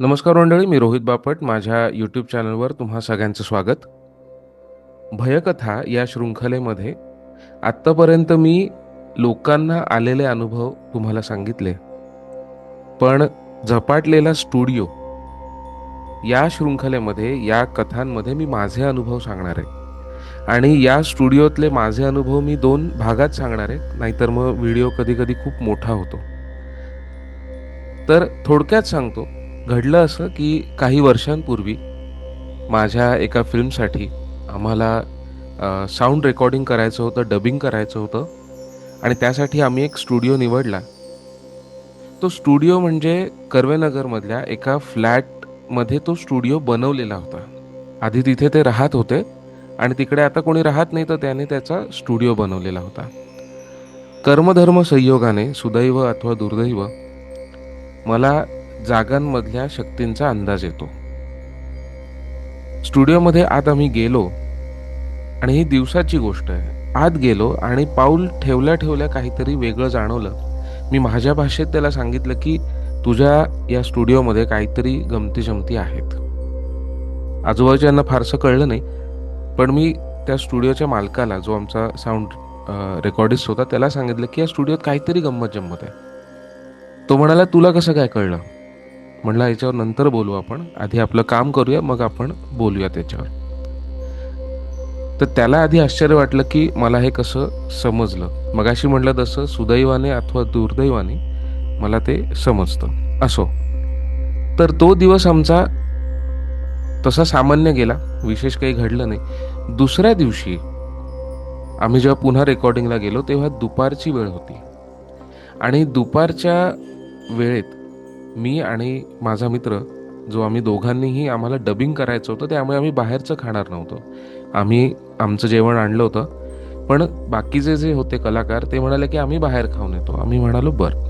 नमस्कार मंडळी मी रोहित बापट. माझ्या यूट्यूब चॅनलवर तुम्हा सगळ्यांचं स्वागत. भयकथा या शृंखलेमध्ये आत्तापर्यंत मी लोकांना आलेले अनुभव तुम्हाला सांगितले. पण झपाटलेला स्टुडिओ या शृंखलेमध्ये या कथांमध्ये मी माझे अनुभव सांगणार आहे. आणि या स्टुडिओतले माझे अनुभव मी दोन भागात सांगणार आहे नाहीतर मग व्हिडिओ कधी कधी खूप मोठा होतो. तर थोडक्यात सांगतो घडलं असं की काही वर्षांपूर्वी माझ्या एका फिल्मसाठी आम्हाला साऊंड रेकॉर्डिंग करायचं होतं डबिंग करायचं होतं आणि त्यासाठी आम्ही एक स्टुडिओ निवडला. तो स्टुडिओ म्हणजे कर्वेनगरमधल्या एका फ्लॅटमध्ये तो स्टुडिओ बनवलेला होता. आधी तिथे ते राहत होते आणि तिकडे आता कोणी राहत नाही तर त्याने त्याचा स्टुडिओ बनवलेला होता. कर्मधर्म संयोगाने सुदैव अथवा दुर्दैव मला जागांमधल्या शक्तींचा अंदाज येतो. स्टुडिओमध्ये आत आम्ही गेलो आणि ही दिवसाची गोष्ट आहे. आत गेलो आणि पाऊल ठेवल्या ठेवल्या काहीतरी वेगळं जाणवलं. मी माझ्या भाषेत त्याला सांगितलं की तुझ्या या स्टुडिओमध्ये काहीतरी गमती जमती आहेत. आजूबाजूच्यांना फारसं कळलं नाही पण मी त्या स्टुडिओच्या मालकाला जो आमचा साऊंड रेकॉर्डिस्ट होता त्याला सांगितलं की या स्टुडिओत काहीतरी गंमत जम्मत आहे. तो म्हणाला तुला कसं काय कळलं? म्हणलं याच्यावर नंतर बोलू आपण. आधी आपलं काम करूया मग आपण बोलूया त्याच्यावर. तर त्याला आधी आश्चर्य वाटलं की मला हे कसं समजलं. मगाशी म्हटलं तसं सुदैवाने अथवा दुर्दैवाने मला ते समजतं. असो. तर तो दिवस आमचा तसा सामान्य गेला. विशेष काही घडलं नाही. दुसऱ्या दिवशी आम्ही जेव्हा पुन्हा रेकॉर्डिंगला गेलो तेव्हा दुपारची वेळ होती. आणि दुपारच्या वेळेत मी आणि माझा मित्र जो आम्ही दोघांनीही आम्हाला डबिंग करायचं होतं त्यामुळे आम्ही बाहेरचं खाणार नव्हतो. आम्ही आमचं जेवण आणलं होतं पण बाकीचे जे होते कलाकार ते म्हणाले की आम्ही बाहेर खाऊन येतो. आम्ही म्हणालो बरं.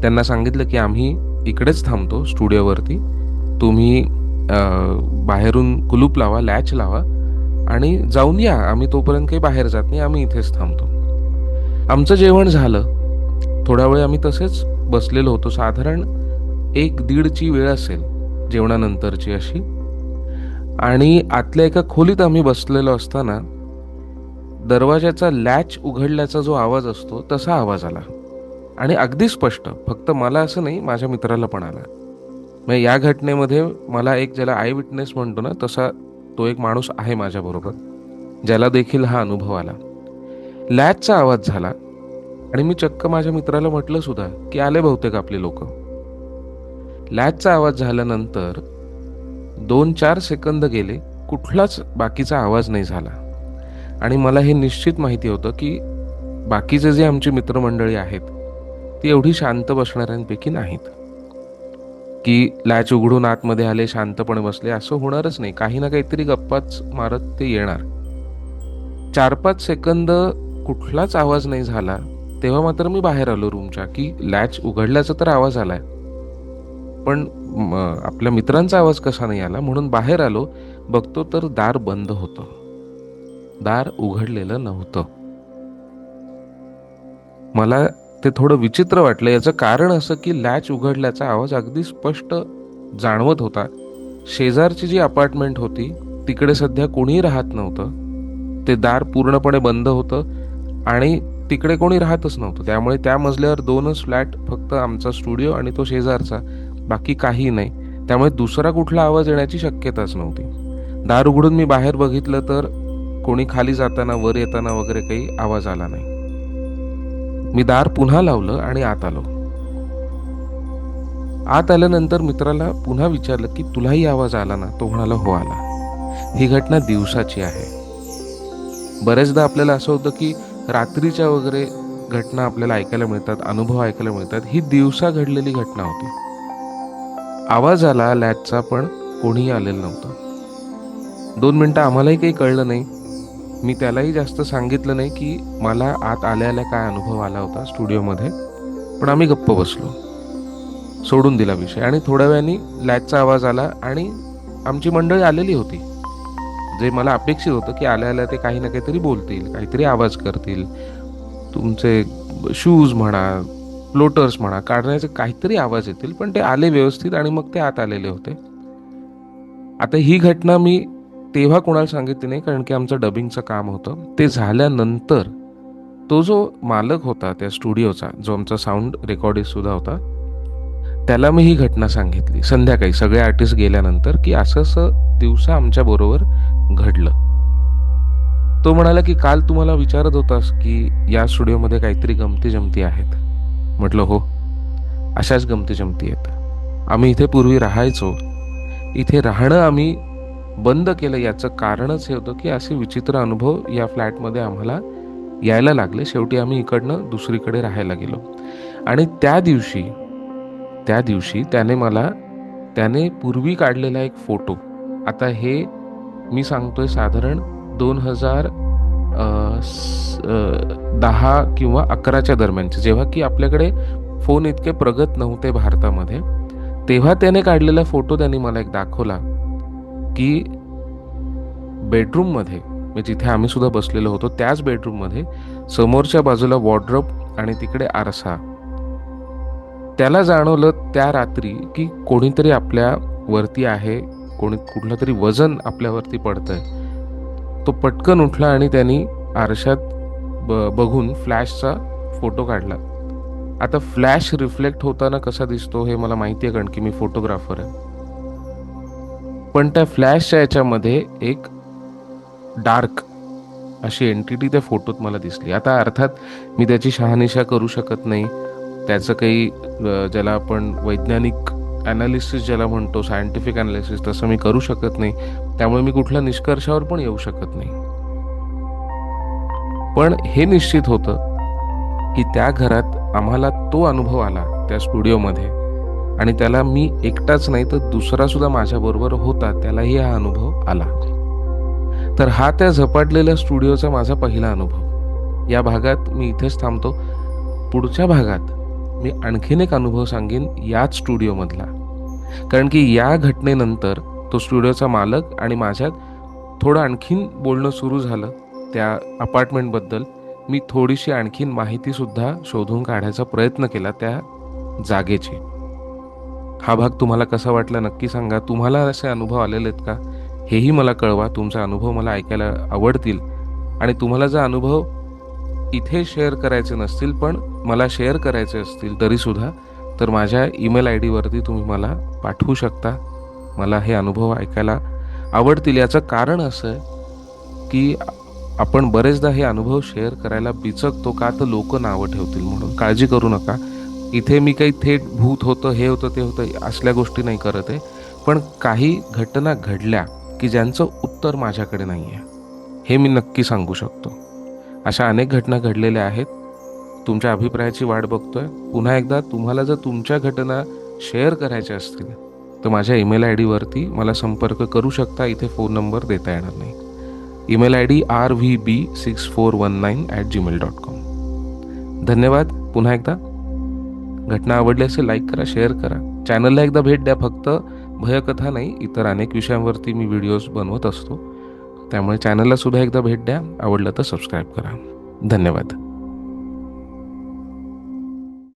त्यांना सांगितलं की आम्ही इकडेच थांबतो स्टुडिओवरती. तुम्ही बाहेरून कुलूप लावा लॅच लावा आणि जाऊन या. आम्ही तोपर्यंत काही बाहेर जात नाही आम्ही इथेच थांबतो. आमचं जेवण झालं. थोडा वेळ आम्ही तसेच बसलेलो होतो. साधारण एक दीडची वेळ असेल जेवणानंतरची अशी. आणि आतल्या एका खोलीत आम्ही बसलेलो असताना दरवाजाचा लॅच उघडल्याचा जो आवाज असतो तसा आवाज आला. आणि अगदी स्पष्ट फक्त मला असं नाही माझ्या मित्राला पण आला. मग या घटनेमध्ये मला एक ज्याला आय विटनेस म्हणतो ना तसा तो एक माणूस आहे माझ्याबरोबर ज्याला देखील हा अनुभव आला. लॅचचा आवाज झाला. आणि मी चक्क माझ्या मित्राला म्हटलं सुद्धा की आले बहुतेक आपले लोक. लॅचचा आवाज झाल्यानंतर दोन चार सेकंद गेले कुठलाच बाकीचा आवाज नाही झाला. आणि मला हे निश्चित माहिती होतं की बाकीचे जे आमची मित्रमंडळी आहेत ती एवढी शांत बसणाऱ्यांपैकी नाहीत. की लॅच उघडून आतमध्ये आले शांतपणे बसले असं होणारच नाही. काही ना काहीतरी गप्पाच मारत ते येणार. चार पाच सेकंद कुठलाच आवाज नाही झाला तेव्हा मात्र मी बाहेर आलो रूमच्या की लॅच उघडल्याचा तर आवाज आलाय. पण आपल्या मित्रांचा आवाज कसा नाही आला म्हणून बाहेर आलो बघतो तर दार बंद होतं. दार उघडलेलं नव्हतं. मला ते थोडं विचित्र वाटलं. याचं कारण असं की लॅच उघडल्याचा आवाज अगदी स्पष्ट जाणवत होता. शेजारची जी अपार्टमेंट होती तिकडे सध्या कोणीही राहत नव्हतं. ते दार पूर्णपणे बंद होतं आणि तिकडे कोणी राहतच नव्हतं. त्यामुळे त्या मजल्यावर दोनच फ्लॅट फक्त आमचा स्टुडिओ आणि तो शेजारचा. बाकी काही नाही. त्यामुळे दुसरा कुठला आवाज येण्याची शक्यताच नव्हती. दार उघडून मी बाहेर बघितलं तर कोणी खाली जाताना वर येताना वगैरे काही आवाज आला नाही. मी दार पुन्हा लावलं आणि आत आलो. आत आल्यानंतर मित्राला पुन्हा विचारलं की तुलाही आवाज आला ना? तो म्हणाला हो आला. ही घटना दिवसाची आहे. बरेचदा आपल्याला असं होतं की रात्रीच्या वगैरे घटना आपल्याला ऐकायला मिळतात अनुभव ऐकायला मिळतात. ही दिवसा घडलेली घटना होती. आवाज आला लॅचचा पण कोणीही आलेलं नव्हतं. दोन मिनटं आम्हालाही काही कळलं नाही. मी त्यालाही जास्त सांगितलं नाही की मला आत आल्या आल्या काय अनुभव आला होता स्टुडिओमध्ये. पण आम्ही गप्प बसलो. सोडून दिला विषय. आणि थोड्या वेळाने लॅटचा आवाज आला आणि आमची मंडळी आलेली होती. जे मला अपेक्षित होतं की आल्या आल्या ते काही ना काहीतरी बोलतील काहीतरी आवाज करतील. तुमचे शूज म्हणा फ्लोटर्स म्हणा काढण्याचे काहीतरी आवाज येतील पण ते आले व्यवस्थित आणि मग ते आत आलेले होते. आता ही घटना मी तेव्हा कोणाला सांगितली नाही कारण की आमचं डबिंगचं काम होतं. ते झाल्यानंतर तो जो मालक होता त्या स्टुडिओचा जो आमचा साऊंड रेकॉर्डिस्ट सुद्धा होता त्याला मी ही घटना सांगितली. संध्याकाळी सगळे आर्टिस्ट गेल्यानंतर की असं असं दिवसा आमच्या बरोबर घडलं. तो म्हणाला की काल तुम्हाला विचारत होतास की या स्टुडिओमध्ये काहीतरी गमती जमती आहेत. म्हटलं हो अशाच गमती जमती आहेत. आम्ही इथे पूर्वी राहायचो. इथे राहणं आम्ही बंद केलं. याचं कारणच हे होतं की असे विचित्र अनुभव या फ्लॅटमध्ये आम्हाला यायला लागले. शेवटी आम्ही इकडनं दुसरीकडे राहायला गेलो. आणि त्या दिवशी त्या दिवशी त्याने मला त्याने पूर्वी काढलेला एक फोटो. आता हे मी सांगतोय साधारण दोन हजार दहा किंवा अकराच्या दरम्यानचे. जेव्हा की आपल्याकडे फोन इतके प्रगत नव्हते भारतामध्ये तेव्हा त्याने काढलेला फोटो त्यांनी मला एक दाखवला की बेडरूममध्ये म्हणजे जिथे आम्ही सुद्धा बसलेलो होतो त्याच बेडरूममध्ये समोरच्या बाजूला वॉर्ड्रॉप आणि तिकडे आरसा. त्याला जाणवलं त्या रात्री की कोणीतरी आपल्यावरती आहे कोणी कुठलं तरी वजन आपल्यावरती पडतंय. तो पटकन उठला आणि त्यांनी आरशात ब बघून फ्लॅशचा फोटो काढला. आता फ्लॅश रिफ्लेक्ट होताना कसा दिसतो हे मला माहिती आहे कारण की मी फोटोग्राफर आहे. पण त्या फ्लॅशच्या याच्यामध्ये एक डार्क अशी एंटिटी त्या फोटोत मला दिसली. आता अर्थात मी त्याची शहानिशा करू शकत नाही. त्याचं काही ज्याला आपण वैज्ञानिक ॲनालिसिस ज्याला म्हणतो सायंटिफिक ॲनालिसिस तसं मी करू शकत नाही. त्यामुळे मी कुठल्या निष्कर्षावर पण येऊ शकत नाही. पण हे निश्चित होतं की त्या घरात आम्हाला तो अनुभव आला त्या स्टुडिओमध्ये. आणि त्याला मी एकटाच नाही तर दुसरा सुद्धा माझ्याबरोबर होता त्यालाही हा अनुभव आला. तर हा त्या झपाटलेल्या स्टुडिओचा माझा पहिला अनुभव. या भागात मी इथेच थांबतो. पुढच्या भागात मी आणखीन एक अनुभव सांगेन याच स्टुडिओमधला कारण की या घटनेनंतर तो स्टुडिओचा मालक आणि माझ्यात थोडं आणखीन बोलणं सुरू झालं त्या अपार्टमेंटबद्दल मी थोडीशी आणखीन माहितीसुद्धा शोधून काढायचा प्रयत्न केला त्या जागेची. हा भाग तुम्हाला कसा वाटला नक्की सांगा. तुम्हाला असे अनुभव आलेले आहेत का? हेही मला कळवा. तुमचा अनुभव मला ऐकायला आवडतील. आणि तुम्हाला जर अनुभव इथे शेअर करायचे नसतील पण मला शेअर करायचे असतील तरीसुद्धा तर माझ्या ईमेल आय डीवरती तुम्ही मला पाठवू शकता. मला हे अनुभव ऐकायला आवडतील. याचं कारण असं आहे की आपण बरेचदा हे अनुभव शेअर करायला बिचकतो का तर लोक नावं ठेवतील म्हणून. काळजी करू नका. इथे मी काही थेट भूत होतं हे होतं ते होतं असल्या गोष्टी नाही करत आहे. पण काही घटना घडल्या की ज्यांचं उत्तर माझ्याकडे नाही आहे हे मी नक्की सांगू शकतो. अशा अनेक घटना घडलेल्या आहेत. तुमच्या अभिप्रायाची वाट बघतोय. पुन्हा एकदा तुम्हाला जर तुमच्या घटना शेअर करायच्या असतील तर माझ्या ईमेल आय डीवरती मला संपर्क करू शकता. इथे फोन नंबर देता येणार नाही. Email I D R V B six four one nine at Gmail dot com धन्यवाद. पुन्हा एकदा. घटना आवडली असेल लाईक करा शेअर करा. चॅनलला एकदा भेट द्या फक्त. भयकथा नाही इतर अनेक विषयांवरती मी व्हिडिओज बनवत असतो. त्यामुळे चॅनलला सुद्धा एकदा भेट द्या. आवडलं तर सबस्क्राईब करा. धन्यवाद.